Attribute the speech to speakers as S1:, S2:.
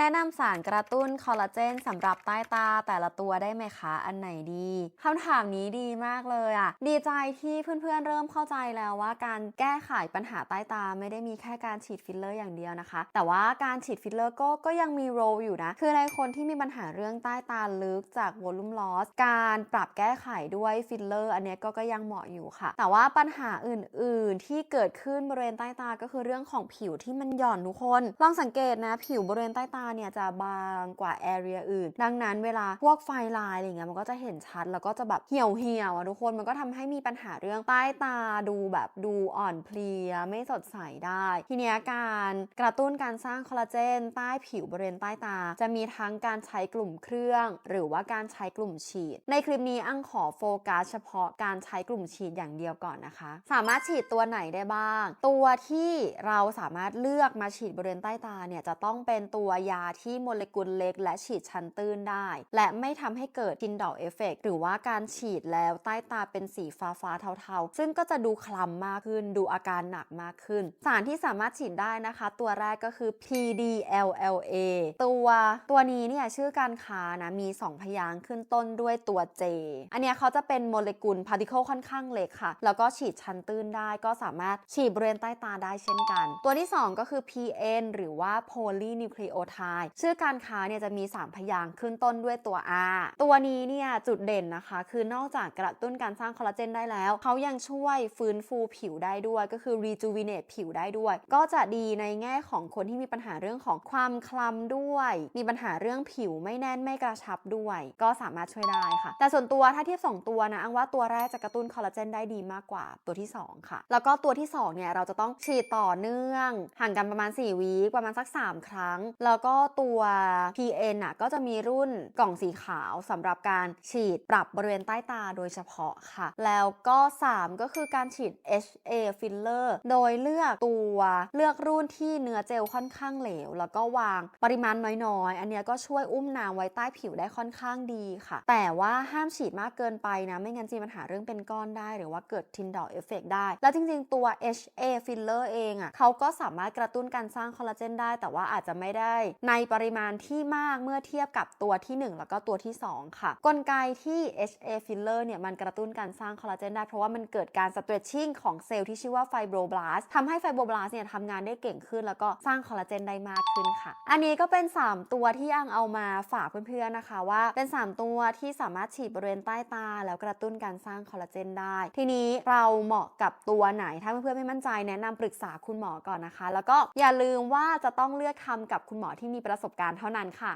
S1: แนะนำสารกระตุ้นคอลลาเจนสำหรับใต้ตาแต่ละตัวได้ไหมคะ อันไหนดีคำถามนี้ดีมากเลยอะ่ะดีใจที่เพื่อนๆเริ่มเข้าใจแล้วว่าการแก้ไขปัญหาใต้ตาไม่ได้มีแค่การฉีดฟิลเลอร์อย่างเดียวนะคะ แต่ว่าการฉีดฟิลเลอร์ก็ก็ยังมีโรอยู่นะ คือในคนที่มีปัญหาเรื่องใต้ตาลึกจากวอลลุ่มลอสการปรับแก้ไขด้วยฟิลเลอร์อันนี้ก็ก็ยังเหมาะอยู่ค่ะ แต่ว่าปัญหาอื่น ๆ ที่เกิดขึ้นบริเวณใต้ตาก็คือเรื่องของผิวที่มันหย่อนทุกคน ลองสังเกตนะผิวบริเวณใต้ตาเนี่ยจะบางกว่าแอเรียอื่น ดังนั้นเวลาพวกไฟลายอะไรเงี้ยมันก็จะเห็นชัด แล้วก็จะแบบเหี่ยวเหี่ยวๆอะทุกคนมันก็ทำให้มีปัญหาเรื่องใต้ตาดูแบบดูอ่อนเพลียไม่สดใสได้ ทีเนี้ยการกระตุ้นการสร้างคอลลาเจนใต้ผิวบริเวณใต้ตา จะมีทั้งการใช้กลุ่มเครื่อง หรือว่าการใช้กลุ่มฉีด ในคลิปนี้อังขอโฟกัสเฉพาะการใช้กลุ่มฉีดอย่างเดียวก่อนนะคะ สามารถฉีดตัวไหนได้บ้าง ตัวที่เราสามารถเลือกมาฉีดบริเวณใต้ตาเนี่ยจะต้องเป็นตัวยาที่โมเลกุลเล็กและฉีดชั้นตื้นได้ และไม่ทำให้เกิดทินดอกเอฟเฟกหรือว่าการฉีดแล้วใต้ตาเป็นสีฟ้าฟ้าๆเทาๆ ซึ่งก็จะดูคล้ำมากขึ้น ดูอาการหนักมากขึ้น สารที่สามารถฉีดได้นะคะ ตัวแรกก็คือ PDLLA ตัวตัวนี้เนี่ยชื่อการค้านะมี 2 พยางค์ขึ้นต้นด้วยตัว J อันนี้เขาจะเป็นโมเลกุลพาร์ติเคิลค่อนข้างเล็กค่ะ แล้วก็ฉีดชั้นตื้นได้ก็สามารถฉีดบริเวณใต้ตาได้เช่นกัน ตัวที่ 2 ก็คือ PN หรือว่า polynucleotide ชื่อการค้าเนี่ยจะมี 3 พยางค์ขึ้นต้นด้วยตัว R ตัวนี้เนี่ยจุดเด่นนะคะ คือนอกจากกระตุ้นการสร้างคอลลาเจนได้แล้ว เขายังช่วยฟื้นฟูผิวได้ด้วย ก็คือ rejuvenate ผิวได้ด้วย ก็จะดีในแง่ของคนที่มีปัญหาเรื่องของความคล้ำด้วย มีปัญหาเรื่องผิวไม่แน่นไม่กระชับด้วย ก็สามารถช่วยได้ค่ะ แต่ส่วนตัวถ้าเทียบ 2 ตัวนะอังว่าตัวแรกจะกระตุ้นคอลลาเจนได้ดีมากกว่าตัวที่ 2 ค่ะ แล้วก็ตัวที่2เนี่ยเราจะต้องฉีดต่อเนื่อง ห่างกันประมาณ4วีคประมาณสัก 3 ครั้ง แล้วก็ก็ตัว PN อะก็จะมีรุ่นกล่องสีขาวสำหรับการฉีดปรับบริเวณใต้ตาโดยเฉพาะค่ะ แล้วก็ 3 ก็คือการฉีด HA filler โดยเลือกตัวเลือกรุ่นที่เนื้อเจลค่อนข้างเหลว แล้วก็วางปริมาณน้อยๆ อันนี้ก็ช่วยอุ้มน้ำไว้ใต้ผิวได้ค่อนข้างดีค่ะ แต่ว่าห้ามฉีดมากเกินไปนะ ไม่งั้นจะมีปัญหาเรื่องเป็นก้อนได้ หรือว่าเกิดทินดอกเอฟเฟกได้ แล้วจริงๆตัว HA filler เองอะ่ะเขาก็สามารถกระตุ้นการสร้างคอลลาเจนได้ แต่ว่าอาจจะไม่ได้ในปริมาณที่มากเมื่อเทียบกับตัวที่ 1 แล้วก็ตัวที่ 2 ค่ะ กลไกที่ HA filler เนี่ยมันกระตุ้นการสร้างคอลลาเจนได้ เพราะว่ามันเกิดการ stretching ของเซลล์ที่ชื่อว่าไฟโบรบลาสทำให้ไฟโบรบลาสเนี่ยทำงานได้เก่งขึ้น แล้วก็สร้างคอลลาเจนได้มากขึ้นค่ะ อันนี้ก็เป็น 3 ตัวที่อังเอามาฝากเพื่อนๆนะคะว่าเป็น 3 ตัวที่สามารถฉีดบริเวณใต้ตา แล้วกระตุ้นการสร้างคอลลาเจนได้ ทีนี้เราเหมาะกับตัวไหนถ้าเพื่อนๆไม่มั่นใจแนะนำปรึกษาคุณหมอก่อนนะคะ แล้วก็อย่าลืมว่าจะต้องเลือกทำกับคุณหมอที่มีประสบการณ์เท่านั้นค่ะ